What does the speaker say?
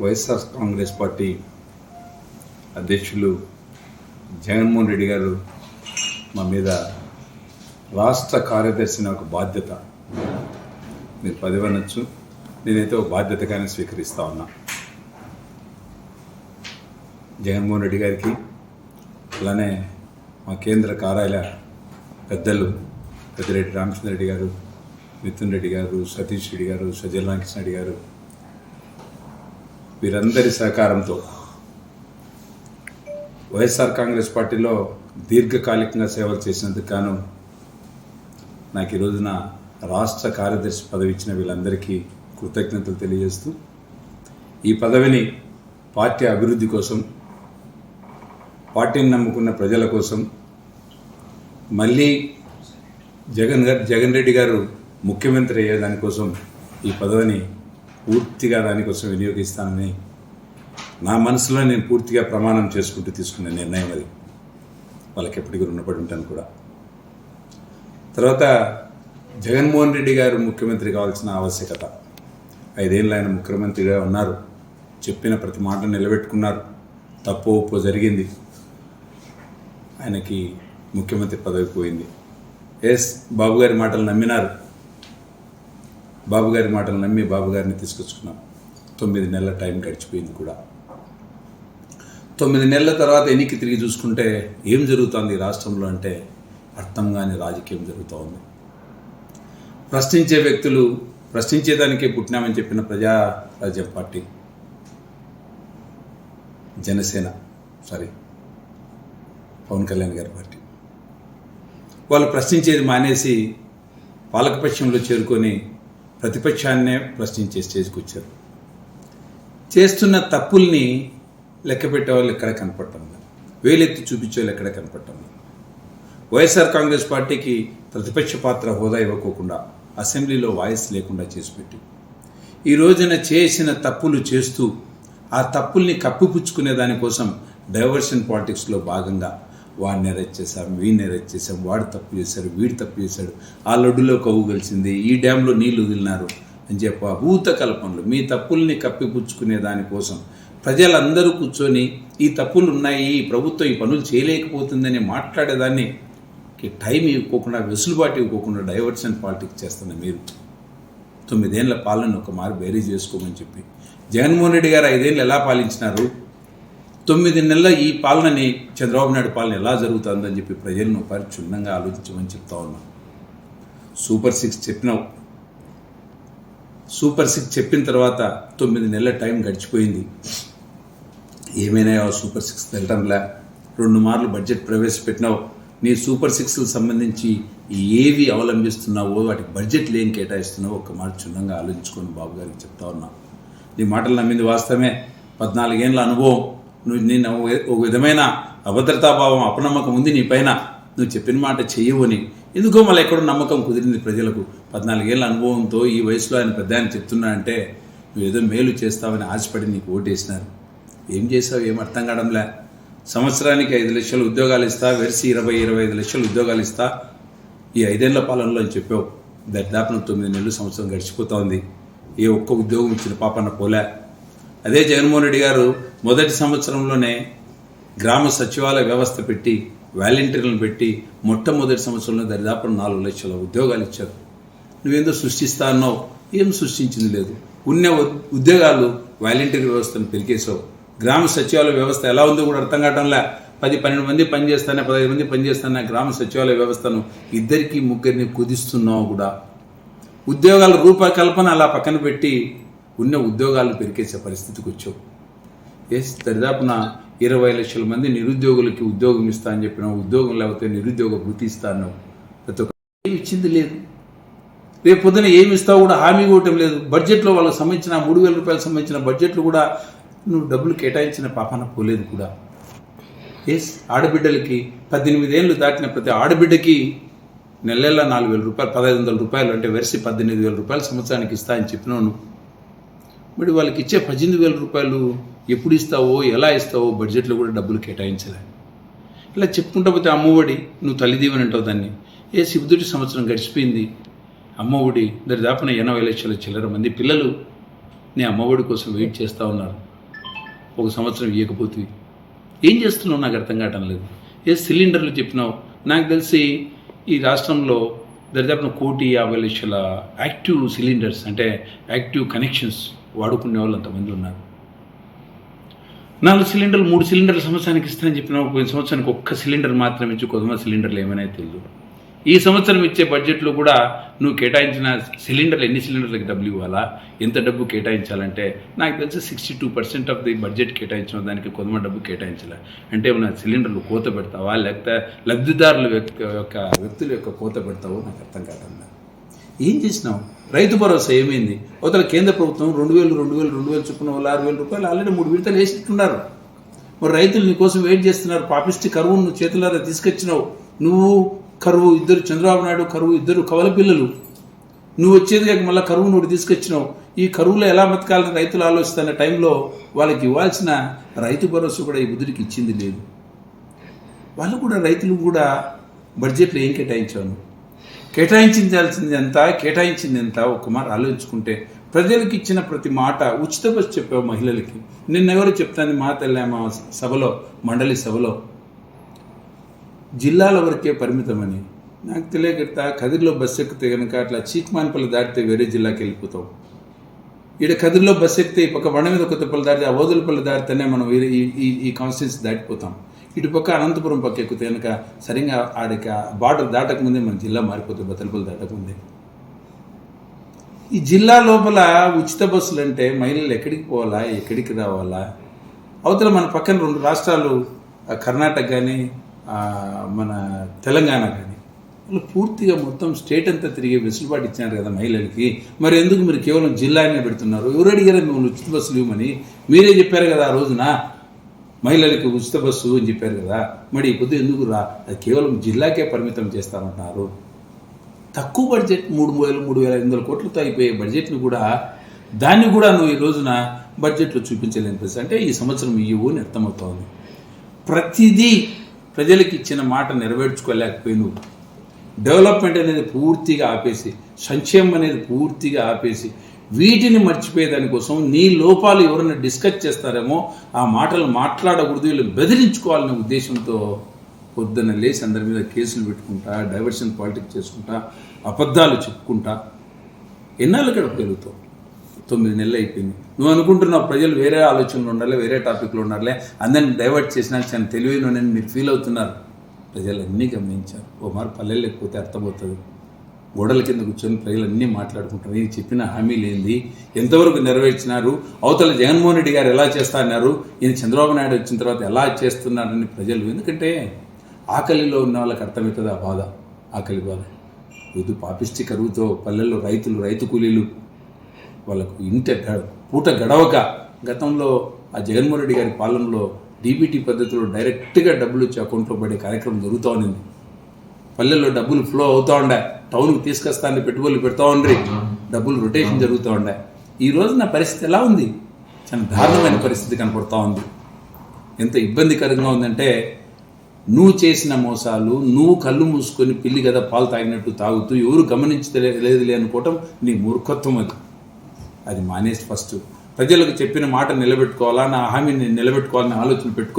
YSR Congress party అధ్యక్షులు జగన్మోహన్ రెడ్డి గారు మా మీద రాష్ట్ర కార్యదర్శి ఒక బాధ్యత. మీరు పదివనొచ్చు. నేనైతే ఒక బాధ్యతగానే స్వీకరిస్తా ఉన్నా. జగన్మోహన్ రెడ్డి గారికి అలానే మా కేంద్ర కార్యాలయ పెద్దలు పెద్దిరెడ్డి రామచంద్ర రెడ్డి గారు మిథున్ రెడ్డి గారు సతీష్ రెడ్డి గారు సజ్జల రామకృష్ణ రెడ్డి గారు వీరందరి సహకారంతో వైఎస్ఆర్ కాంగ్రెస్ పార్టీలో దీర్ఘకాలికంగా సేవలు చేసినందుకు గాను నాకు ఈ రోజున రాష్ట్ర కార్యదర్శి పదవి ఇచ్చిన వీళ్ళందరికీ కృతజ్ఞతలు తెలియజేస్తూ ఈ పదవిని పార్టీ అభివృద్ధి కోసం పార్టీని నమ్ముకున్న ప్రజల కోసం మళ్ళీ జగన్ గారు జగన్ రెడ్డి గారు ముఖ్యమంత్రి అయ్యే దానికోసం ఈ పదవిని పూర్తిగా దానికోసం వినియోగిస్తానని నా మనసులో నేను పూర్తిగా ప్రమాణం చేసుకుంటూ తీసుకున్న నిర్ణయం అది. వాళ్ళకి ఎప్పటికీ రుణపడి ఉంటాను కూడా. తర్వాత జగన్మోహన్ రెడ్డి గారు ముఖ్యమంత్రి కావాల్సిన ఆవశ్యకత. ఐదేళ్ళు ఆయన ముఖ్యమంత్రిగా ఉన్నారు. చెప్పిన ప్రతి మాట నిలబెట్టుకున్నారు. తప్పు ఒప్పు జరిగింది. ఆయనకి ముఖ్యమంత్రి పదవి పోయింది. ఎస్ బాబు గారి మాటలు నమ్మినారు. బాబు గారి మాటలు నమ్మి బాబు గారిని తీసుకొచ్చుకున్నాం. తొమ్మిది నెలల టైం గడిచిపోయింది కూడా. తొమ్మిది నెలల తర్వాత ఎన్నిక తిరిగి చూసుకుంటే ఏం జరుగుతోంది రాష్ట్రంలో అంటే అర్థం కాని రాజకీయం జరుగుతూ ఉంది ప్రశ్నించే వ్యక్తులు ప్రశ్నించేదానికే పుట్టినామని చెప్పిన ప్రజారాజ్యం పార్టీ జనసేన సారీ పవన్ కళ్యాణ్ గారి పార్టీ. వాళ్ళు ప్రశ్నించేది మానేసి పాలకపక్షంలో చేరుకొని ప్రతిపక్షాన్నే ప్రశ్నించే స్టేజ్కి వచ్చారు. చేస్తున్న తప్పుల్ని లెక్క పెట్టేవాళ్ళు ఎక్కడ కనపడటం లేదు. వేలెత్తి చూపించేవాళ్ళు ఎక్కడ కనపడటం లేదు. వైఎస్ఆర్ కాంగ్రెస్ పార్టీకి ప్రతిపక్ష పాత్ర హోదా ఇవ్వకోకుండా అసెంబ్లీలో వాయిస్ లేకుండా చేసిపెట్టి ఈ రోజున చేసిన తప్పులు చేస్తూ ఆ తప్పుల్ని కప్పిపుచ్చుకునే దానికోసం డైవర్షన్ పాలిటిక్స్లో భాగంగా వాడిని అరెస్ట్ చేశాం వీడిని అరెస్ట్ చేశాం వాడు తప్పు చేశాడు వీడు తప్పు చేశాడు ఆ లడ్డులో కవ్వు కలిసింది ఈ డ్యాంలో నీళ్ళు వదిలినారు అని చెప్పి ఆ భూత కల్పనలు మీ తప్పుల్ని కప్పిపుచ్చుకునే దానికోసం ప్రజలందరూ కూర్చొని ఈ తప్పులు ఉన్నాయి ఈ ప్రభుత్వం ఈ పనులు చేయలేకపోతుందని మాట్లాడేదాన్ని. టైం ఇవ్వకుండా వెసులుబాటు ఇవ్వకుండా డైవర్షన్ పాలిటిక్స్ చేస్తున్న మీరు. తొమ్మిదేళ్ళ పాలన ఒక మారు బేరీ చేసుకోమని చెప్పి. జగన్మోహన్ రెడ్డి గారు ఐదేళ్ళు ఎలా పాలించినారు? తొమ్మిది నెలల ఈ పాలనని చంద్రబాబు నాయుడు పాలన ఎలా జరుగుతుందని చెప్పి ప్రజలను పరిక్షుణ్ణంగా ఆలోచించమని చెప్తా ఉన్నాం. సూపర్ సిక్స్ చెప్పినావు. సూపర్ సిక్స్ చెప్పిన తర్వాత తొమ్మిది నెలల టైం గడిచిపోయింది. ఏమైనా సూపర్ సిక్స్ తెలటంలే రెండు మార్లు బడ్జెట్ ప్రవేశపెట్టినావు. నీ సూపర్ సిక్స్కి సంబంధించి ఏవి అవలంబిస్తున్నావో వాటికి బడ్జెట్లు ఏం కేటాయిస్తున్నావో ఒక మాట క్షుణ్ణంగా ఆలోచించుకొని బాబు గారికి చెప్తా ఉన్నా. నీ మాటలు నమ్మింది వాస్తవమే. పద్నాలుగేళ్ళ అనుభవం. నువ్వు నేను ఒక విధమైన అభద్రతాభావం అపనమ్మకం ఉంది నీ పైన. నువ్వు చెప్పిన మాట చేయవని ఎందుకో మళ్ళీ ఎక్కడో నమ్మకం కుదిరింది ప్రజలకు. పద్నాలుగేళ్ళ అనుభవంతో ఈ వయసులో ఆయన పెద్ద ఆయన చెప్తున్నా అంటే నువ్వు ఏదో మేలు చేస్తావని ఆశపడి నీకు ఓటేసినారు. ఏం చేసావు? ఏం అర్థం కావడంలే. సంవత్సరానికి ఐదు లక్షలు ఉద్యోగాలు ఇస్తా వెరిసి ఇరవై ఇరవై ఐదు లక్షలు ఉద్యోగాలు ఇస్తా. ఈ ఐదేళ్ళ పాలనలో అని చెప్పావు. దరిదాపున తొమ్మిది నెలలు సంవత్సరం గడిచిపోతా ఉంది. ఏ ఒక్క ఉద్యోగం ఇచ్చిన పాపన్న పోలే. అదే జగన్మోహన్ రెడ్డి గారు మొదటి సంవత్సరంలోనే గ్రామ సచివాలయ వ్యవస్థ పెట్టి వాలంటీర్లను పెట్టి మొట్టమొదటి సంవత్సరంలో దరిదాపున నాలుగు లక్షల ఉద్యోగాలు ఇచ్చారు. నువ్వేందో సృష్టిస్తా అన్నావు. ఏం సృష్టించింది లేదు. ఉన్న ఉద్యోగాలు వాలంటీర్ వ్యవస్థను పెరిగేసావు గ్రామ సచివాలయ వ్యవస్థ ఎలా ఉందో కూడా అర్థం కావడంలే పది పన్నెండు మంది పనిచేస్తానే పదహైదు మంది పనిచేస్తానే గ్రామ సచివాలయ వ్యవస్థను ఇద్దరికి ముగ్గురిని కుదిస్తున్నావు కూడా. ఉద్యోగాల రూపకల్పన అలా పక్కన పెట్టి ఉన్న ఉద్యోగాలు పెరికేసే పరిస్థితికి వచ్చావు. ఎస్ దరిదాపున ఇరవై లక్షల మంది నిరుద్యోగులకి ఉద్యోగం ఇస్తా అని చెప్పిన ఉద్యోగం లేకపోతే నిరుద్యోగ భృతి ఇస్తాను ప్రతి ఒక్క ఏమి ఇచ్చింది లేదు. రేపు పొద్దున ఏమి ఇస్తావు కూడా హామీ ఇవ్వటం లేదు. బడ్జెట్లో వాళ్ళకి సంబంధించిన మూడు వేల రూపాయలకు సంబంధించిన బడ్జెట్లు కూడా నువ్వు డబ్బులు కేటాయించిన పాపాన పోలేదు కూడా. ఎస్ ఆడబిడ్డలకి పద్దెనిమిదేళ్ళు దాటిన ప్రతి ఆడబిడ్డకి నెలల నాలుగు వేల రూపాయలు పదహైదు వందల రూపాయలు అంటే వెరసి పద్దెనిమిది వేల రూపాయలు సంవత్సరానికి ఇస్తా అని చెప్పినాను మరి వాళ్ళకి ఇచ్చే పద్దెనిమిది వేల రూపాయలు ఎప్పుడు ఇస్తావో ఎలా ఇస్తావో బడ్జెట్లో కూడా డబ్బులు కేటాయించలే. ఇలా చెప్పుకుంటా పోతే అమ్మఒడి నువ్వు తల్లిదీవని అంటావు దాన్ని. ఏ శివుదుడి సంవత్సరం గడిచిపోయింది. అమ్మఒడి దరిదాపున ఎనభై లక్షల చిల్లర మంది పిల్లలు నీ అమ్మఒడి కోసం వెయిట్ చేస్తూ ఉన్నారు. ఒక సంవత్సరం ఇవ్వకపోతే ఏం చేస్తున్నావు? నాకు అర్థం కావటం లేదు. ఏ సిలిండర్లు చెప్పినావు? నాకు తెలిసి ఈ రాష్ట్రంలో దరిదాపున కోటి యాభై లక్షల యాక్టివ్ సిలిండర్స్ అంటే యాక్టివ్ కనెక్షన్స్ వాడుకునే వాళ్ళు అంతమంది ఉన్నారు. నాలుగు సిలిండర్లు మూడు సిలిండర్ల సంవత్సరానికి ఇస్తానని చెప్పిన పోయిన సంవత్సరానికి ఒక్క సిలిండర్ మాత్రమే ఇచ్చి కొద్దిగా సిలిండర్లు ఏమైనా తెలియదు ఈ సంవత్సరం ఇచ్చే బడ్జెట్లో కూడా నువ్వు కేటాయించిన సిలిండర్లు ఎన్ని సిలిండర్లకు డబ్బులు ఇవ్వాలా? ఎంత డబ్బు కేటాయించాలంటే నాకు తెలిసి sixty two percent of the budget కేటాయించిన దానికి కొంతమంది డబ్బు కేటాయించాలి. అంటే ఏమన్నా సిలిండర్లు కోత పెడతావా? లేకపోతే లబ్ధిదారుల యొక్క యొక్క వ్యక్తుల యొక్క కోత పెడతావో? నాకు అర్థం కాదన్నా ఏం చేసినావు? రైతు భరోసా ఏమైంది? అవతల కేంద్ర ప్రభుత్వం రెండు వేలు రెండు వేలు రెండు వేలు చొప్పున వాళ్ళు ఆరు వేల రూపాయలు ఆల్రెడీ మూడు విడతలు వేసిట్టున్నారు. మరి రైతులు నీకోసం వెయిట్ చేస్తున్నారు. పాపిష్టి కరువును నువ్వు చేతులారా తీసుకొచ్చినావు. నువ్వు కరువు ఇద్దరు చంద్రబాబు నాయుడు కరువు ఇద్దరు కవల పిల్లలు. నువ్వు వచ్చేది కాక మళ్ళీ కరువు నువ్వు తీసుకొచ్చినావు. ఈ కరువులో ఎలా బతకాలని రైతులు ఆలోచిస్తున్న టైంలో వాళ్ళకి ఇవ్వాల్సిన రైతు భరోసా కూడా ఈ బుద్ధుడికి ఇచ్చింది లేదు. వాళ్ళు కూడా రైతులు కూడా బడ్జెట్లో ఏం కేటాయించాను కేటాయించాల్సింది ఎంత? కేటాయించింది ఎంత? ఒక మాట ఆలోచించుకుంటే ప్రజలకు ఇచ్చిన ప్రతి మాట ఉచిత బస్సు చెప్పావు మహిళలకి. నిన్నెవరు చెప్తాను మా తల్లి మా సభలో మండలి సభలో. జిల్లాల వరకే పరిమితమని. నాకు తెలియకట కదిరిలో బస్సు ఎక్కితే కనుక అట్లా చీక్మాన్పల్లి దాటితే వేరే జిల్లాకి వెళ్ళిపోతాం. ఈడ కదిరిలో బస్సు ఎక్కితే ఈ పక్క బండ మీద కొత్తపల్లి దాటితే ఆ ఓదులపల్లి దాటితేనే మనం వేరే ఈ ఈ ఈ కాన్స్టిట్యూన్సీ దాటిపోతాం. ఇటు పక్క అనంతపురం పక్క ఎక్కితే కనుక సరిగ్గా ఆడికి బార్డర్ దాటకముందే మన జిల్లా మారిపోతుంది బతలపల్లి దాటకముందే. ఈ జిల్లా లోపల ఉచిత బస్సులు అంటే మహిళలు ఎక్కడికి పోవాలా ఎక్కడికి రావాలా? అవతల మన పక్కన రెండు రాష్ట్రాలు కర్ణాటక కానీ మన తెలంగాణ కానీ. వాళ్ళు పూర్తిగా మొత్తం స్టేట్ అంతా తిరిగి వెసులుబాటు ఇచ్చినారు కదా మహిళలకి. మరి ఎందుకు మీరు కేవలం జిల్లానే పెడుతున్నారు? ఎవరు అడిగారు మిమ్మల్ని ఉచిత బస్సులు ఇవ్వమని? మీరే చెప్పారు కదా ఆ రోజున. మహిళలకి ఉచిత బస్సు అని చెప్పారు కదా. మరి ఈ పొద్దు ఎందుకు రా? అది కేవలం జిల్లాకే పరిమితం చేస్తామంటున్నారు తక్కువ బడ్జెట్ మూడు వేల మూడు వేల ఐదు వందల కోట్లతో అయిపోయే బడ్జెట్ను కూడా దాన్ని కూడా నువ్వు ఈ రోజున బడ్జెట్లో చూపించలేని పరిస్థితి. అంటే ఈ సంవత్సరం ఇవ్వు అని అర్థమవుతోంది. ప్రతిదీ ప్రజలకు ఇచ్చిన మాట నెరవేర్చుకోలేకపోయి నువ్వు డెవలప్మెంట్ అనేది పూర్తిగా ఆపేసి సంక్షేమం అనేది పూర్తిగా ఆపేసి వీటిని మర్చిపోయే దానికోసం నీ లోపాలు ఎవరైనా డిస్కస్ చేస్తారేమో ఆ మాటలు మాట్లాడకూడదు వీళ్ళు బెదిరించుకోవాలనే ఉద్దేశంతో పొద్దున్న లేచి అందరి మీద కేసులు పెట్టుకుంటా డైవర్షన్ పాలిటిక్స్ చేసుకుంటా అబద్ధాలు చెప్పుకుంటా ఎన్నాళ్ళు ఇక్కడ పెరుగుతావు? తొమ్మిది నెలలు అయిపోయింది. నువ్వు అనుకుంటున్నావు ప్రజలు వేరే ఆలోచనలు ఉండాలి వేరే టాపిక్లో ఉండాలి అందరిని డైవర్ట్ చేసినా చాలా తెలివైన మీరు ఫీల్ అవుతున్నారు. ప్రజలు అన్నీ గమనించారు. ఓ మారు పల్లెలు లేకపోతే అర్థమవుతుంది. గోడల కింద కూర్చొని ప్రజలు అన్నీ మాట్లాడుకుంటారు నేను చెప్పిన హామీలు ఏంది? ఎంతవరకు నెరవేర్చినారు? అవతల జగన్మోహన్ రెడ్డి గారు ఎలా చేస్తా అన్నారు ఈయన చంద్రబాబు నాయుడు వచ్చిన తర్వాత ఎలా చేస్తున్నారని ప్రజలు ఎందుకంటే ఆకలిలో ఉన్న వాళ్ళకి అర్థమవుతుంది ఆ బాధ ఆకలి బాధ. ఇది పాపిష్టి కరువుతో పల్లెల్లో రైతులు రైతు కూలీలు వాళ్ళకు ఇంట పూట గడవక గతంలో ఆ జగన్మోహన్ రెడ్డి గారి పాలనలో డీబీటీ పద్ధతిలో డైరెక్ట్గా డబ్బులు వచ్చి అకౌంట్లో పడే కార్యక్రమం జరుగుతూ ఉన్నింది. పల్లెల్లో డబ్బులు ఫ్లో అవుతూ ఉండే. టౌన్కి తీసుకొస్తాను పెట్టుబడులు పెడతా ఉండ్రి. డబ్బులు రొటేషన్ జరుగుతూ ఉండే. ఈ రోజు నా పరిస్థితి ఎలా ఉంది? చాలా దారుణమైన పరిస్థితి కనపడుతూ ఉంది. ఎంత ఇబ్బందికరంగా ఉందంటే నువ్వు చేసిన మోసాలు నువ్వు కళ్ళు మూసుకొని పిల్లి కదా పాలు తాగినట్టు తాగుతూ ఎవరు గమనించలేదులే అనుకోవటం నీ మూర్ఖత్వం అది. అది మానేసి ఫస్ట్ ప్రజలకు చెప్పిన మాట నిలబెట్టుకోవాలా? నా హామీని నిలబెట్టుకోవాలని ఆలోచన పెట్టుకో